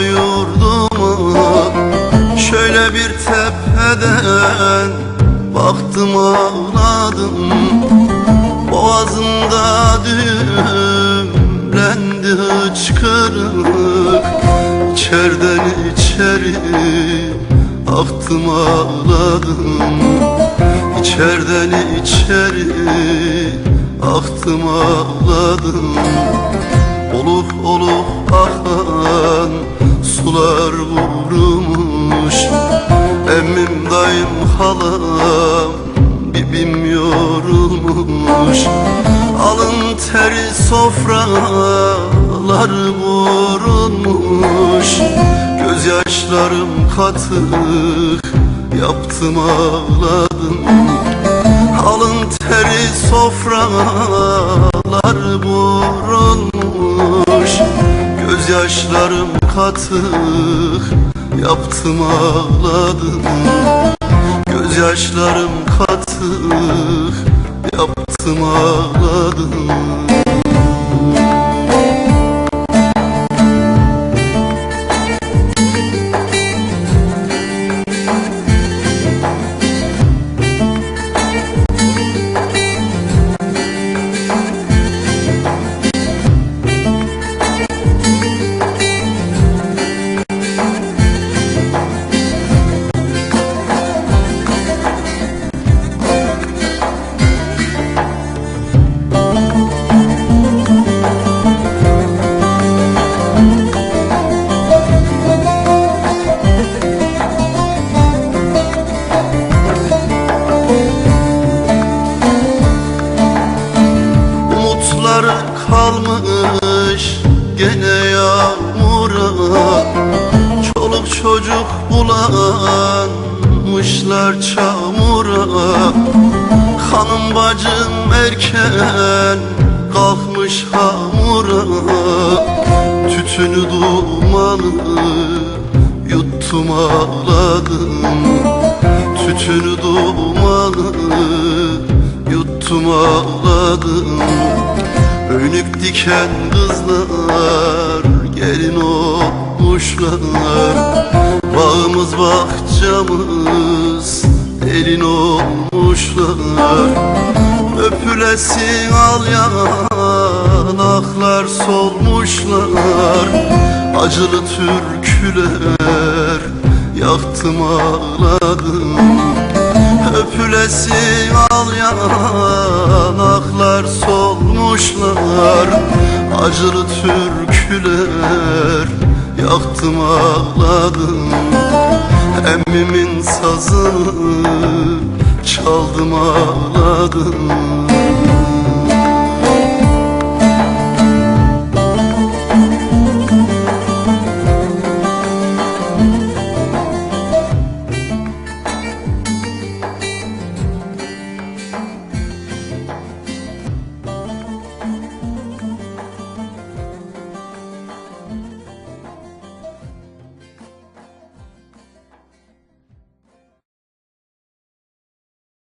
yurduma. Şöyle bir tepeden baktım ağladım. Boğazımda düğümlendi hıçkırık İçeriden içeri aktım ağladım. İçeriden içeri aktım ağladım Oluk oluk akan sular vurmuş. Emmim dayım halam bibim yorulmuş. Alın teri sofralar vurulmuş. Gözyaşlarım katık yaptım ağladım. Alın teri sofralar vurulmuş Gözyaşlarım katık. Yaptım ağladım. Gözyaşlarım katık. Yaptım ağladım Çoluk çocuk bulanmışlar çamura. Hanım bacım erken kalkmış hamura. Tütünü dumanı yuttum ağladım. Tütünü dumanı yuttum ağladım. Önük diken kızlar gelin olmuşlar Bağımız bahçamız elin olmuşlar. Öpülesin al yanaklar solmuşlar. Acılı türküler yaktım ağladım Öpülesin al yanaklar solmuşlar. Acılı türküler yaktım ağladım. Emmimin sazını çaldım ağladım